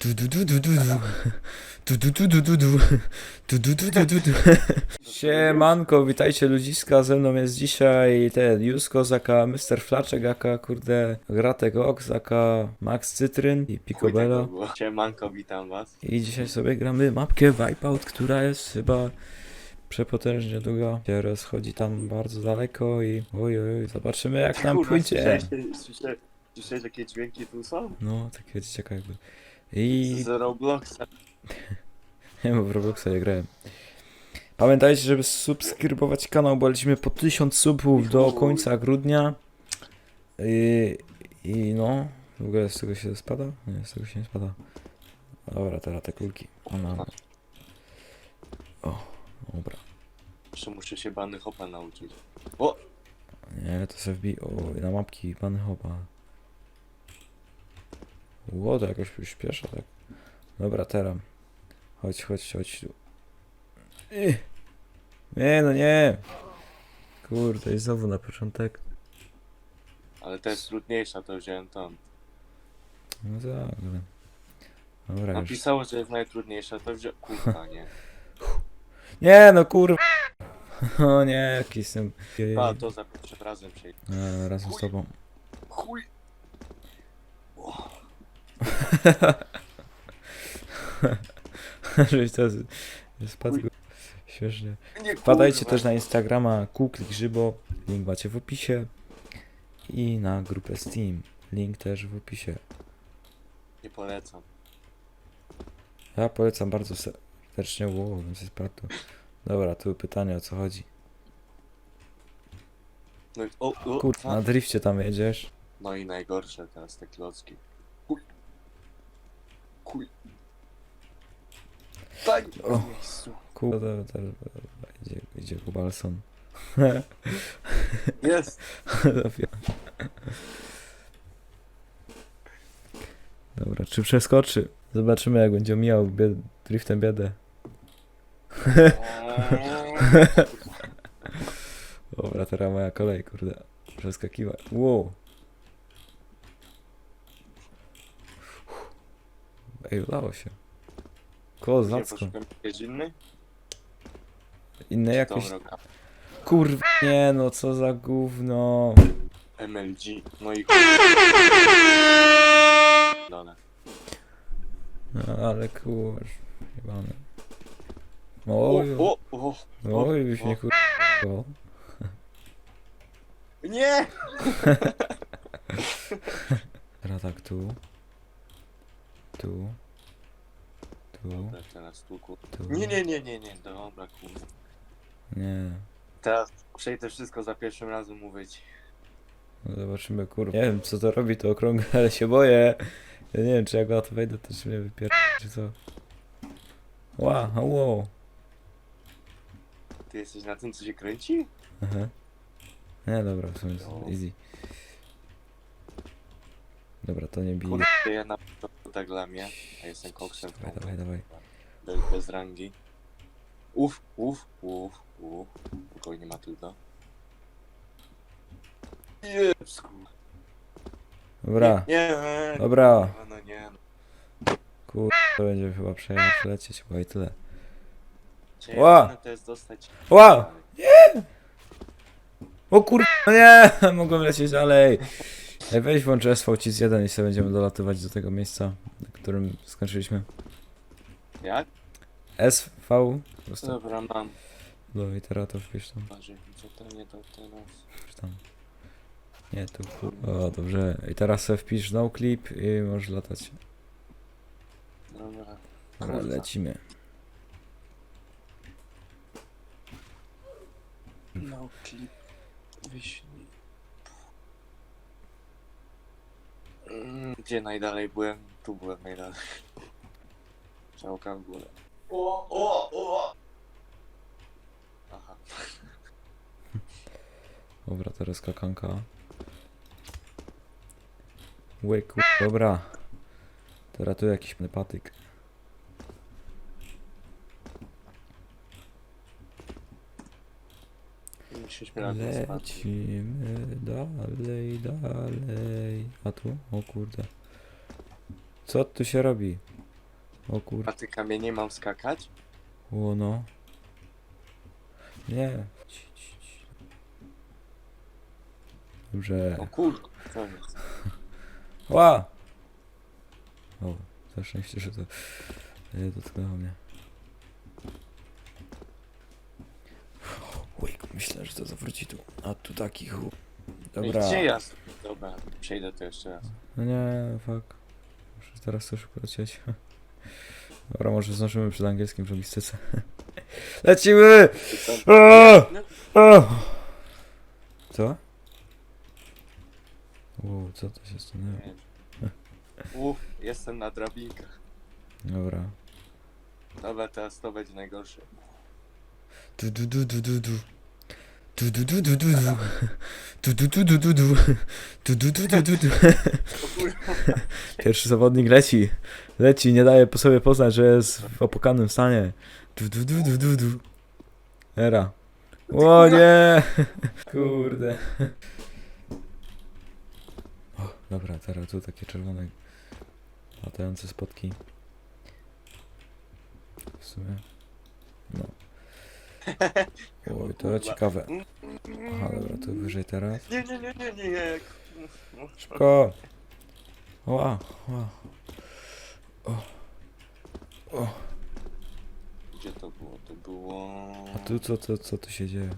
Du du du du du du. Du du du du du du. Du du du du du du. Siemanko, witajcie ludziska, ze mną jest dzisiaj ten Jusko, aka Mr. Flaczek, aka kurde Gratek Ox, aka Max Cytryn i Picobello. Siemanko, witam was. I dzisiaj sobie gramy mapkę Wipeout, która jest chyba przepotężnie długa. Się rozchodzi tam bardzo daleko i oj oj, oj zobaczymy jak nam Kurwa, pójdzie. Słyszałeś, słyszałeś, słyszałeś jakie dźwięki tu są? No, takie dzieciaka jakby. I Z Robloxa. Nie, bo w Robloxa nie grałem. Pamiętajcie, żeby subskrybować kanał, bo lecimy po 1000 subów do końca grudnia. I, I no, w ogóle z tego się spada? Nie, z tego się nie spada. Dobra, teraz te kulki. Ona... O, dobra. Jeszcze muszę się bany hopa nauczyć. O! Nie, to sobie wbij. O, na mapki pany hopa. Ło, to jakoś przyspiesza, tak. Dobra, teraz. Chodź, chodź, chodź tu. Ih. Nie, no nie. Kurde, i znowu na początek. Ale ta jest trudniejsza, to wziąłem tam. No tak, ale... Dobra, już. Napisało, że jest najtrudniejsza, to wziąłem... Kurwa, nie. Nie, no kurwa. O nie, jaki jestem... A, to za pierwszym razem przejdę. E, razem z tobą. Chuj! O, Żeś to z- spadł. Śmiesznie. nie, Wpadajcie też na Instagrama Kuklik Grzybo, link macie w opisie. I na grupę Steam, link też w opisie. Nie polecam. Ja polecam bardzo serdecznie, wow, więc jest prawda. Dobra, tu pytanie o co chodzi. No i, o, o, Kurwa, na drifcie tam jedziesz. No i najgorsze teraz te klocki. Chuj. Chuj. O. w miejscu. To, idzie, idzie Kubalson. Jest! Dobra, czy przeskoczy? Zobaczymy jak będzie miał bied driftem biedę. Dobra, teraz moja kolej, kurde. Przeskakiwać. Wow. Ej, udało się. Kozacko. poszukam? Inne jakieś... Dobra, Kurwa, nie no, co za gówno. MLG, no i. No, ale kurwa. Jebane. Oj, O, o, o, oj, byś mnie kurwa. o. Nie! Teraz tak, tu. Tu. Tu. Dobra, teraz tu, kur... Tu. Nie, nie, nie, nie, nie, dobra, kurwa. Nie. Teraz przejdę wszystko za pierwszym razem mówić. No zobaczymy, kurwa. Nie wiem, co to robi to okrągłe, ale się boję. Ja nie wiem, czy jak na to wejdę, to czy mnie wypier... czy co. Ła, wow. Ty jesteś na tym, co się kręci? Aha. Nie, dobra, w sumie jest No. easy. Dobra, to nie bije. Kurde, ja na tak dla mnie, a jestem koksem. Dawaj, dawaj, dawaj. Bez, bez rangi. Uf, uf, uf, uf. Spokojnie Matylda. Jeps, kurwa. Dobra, Nie, nie, Dobra. kurwa, No nie, no. kurwa, to będzie chyba przejemnie przelecieć, chyba i tyle. Cię Ła! to jest dostać... Ła! O kurwa, no nie! Mogłem lecieć dalej. Ej, weź włącz SVC 1 i sobie będziemy dolatywać do tego miejsca, na którym skończyliśmy. Jak? SV, po prostu. Dobra, mam. No i teraz to wpisz tam, Boże, co to nie to teraz? wpisz tam. Nie, tu. O, dobrze. I teraz sobie wpisz no clip i możesz latać. Dobra. Dobra, Kurwa. lecimy. No. Wyślij. Gdzie najdalej byłem? Tu byłem najdalej. Działka w górę. O, o, o! Aha. Dobra, teraz skakanka. Łyku, dobra. Teraz tu jakiś patyk. Razem spać. Lecimy dalej, dalej. A tu? O kurde. Co tu się robi? O kur... A ty kamienie mam skakać? O no. Nie. Ci, ci, ci. Dobrze. O kur... Co jest? Ła! O, za szczęście, że to nie dotknęło mnie. Oj, myślę, że to zawróci tu. A tu taki Dobra. Gdzie ja? Dobra, przejdę to jeszcze raz. No nie, fuck. Muszę teraz szybko lecieć. Dobra, może zdążymy przed angielskim w logistyce. Lecimy! Ty co? A! No, A! Co? Wow, co to się stanęło? nie. Uff, jestem na drabinkach. Dobra. Dobra, teraz to będzie najgorsze. Du du du du du du. Du du du du du du. Du du du du du du. Du du du du du du. Pierwszy zawodnik leci. Leci, nie daje po sobie poznać, że jest w opłakanym stanie. Du du du du du du. Era. O nie! Kurde. Dobra, teraz tu takie czerwone latające spotki. W sumie. No. Oj, to ciekawe. Aha, dobra, to wyżej teraz. Nie, nie, nie, nie, nie, nie. Szybko! Ła, ła. O. O. Gdzie to było? To było... A tu co, co, co tu się dzieje?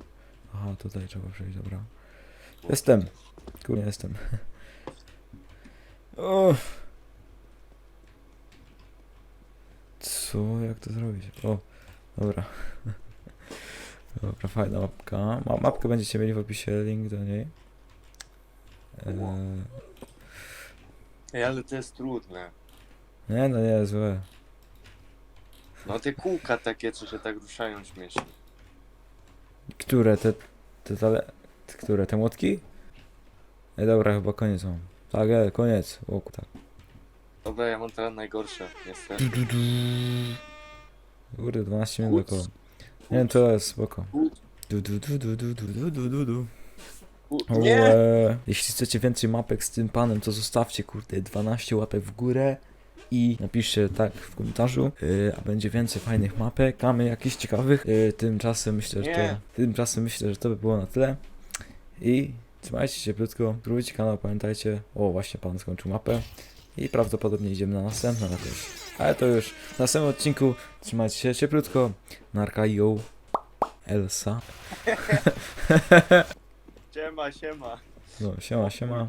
Aha, tutaj trzeba przejść, dobra. Jestem. Kurde, jestem. O. Co? Jak to zrobić? O, dobra. Dobra, fajna mapka. Ma mapkę będziecie mieli w opisie, link do niej. Eee, Ej, ale to jest trudne. nie, no nie, złe. No te kółka takie, co się tak ruszają śmiesznie. Które? Te, te, tale, te które? Te młotki? Ej, dobra, chyba koniec mam. Tak, e, koniec. O, tak. Dobra, ja mam teraz najgorsze, niestety. Kurde, 12 minut Kuc. około. Nie to jest spoko. Du, du, du, du, du, du, du, du, du, Nie! Jeśli chcecie więcej mapek z tym panem, to zostawcie, kurde, 12 łapek w górę i napiszcie tak w komentarzu, yy, a będzie więcej fajnych mapek, mamy jakichś ciekawych. Yy, tymczasem myślę, że to, Nie. tymczasem myślę, że to by było na tyle. I trzymajcie się cieplutko, spróbujcie kanał, pamiętajcie. O, właśnie pan skończył mapę. I prawdopodobnie idziemy na następną też. Ale to już w następnym odcinku. Trzymajcie się cieplutko. Narka yo. Elsa. Siema, siema. No, siema, siema.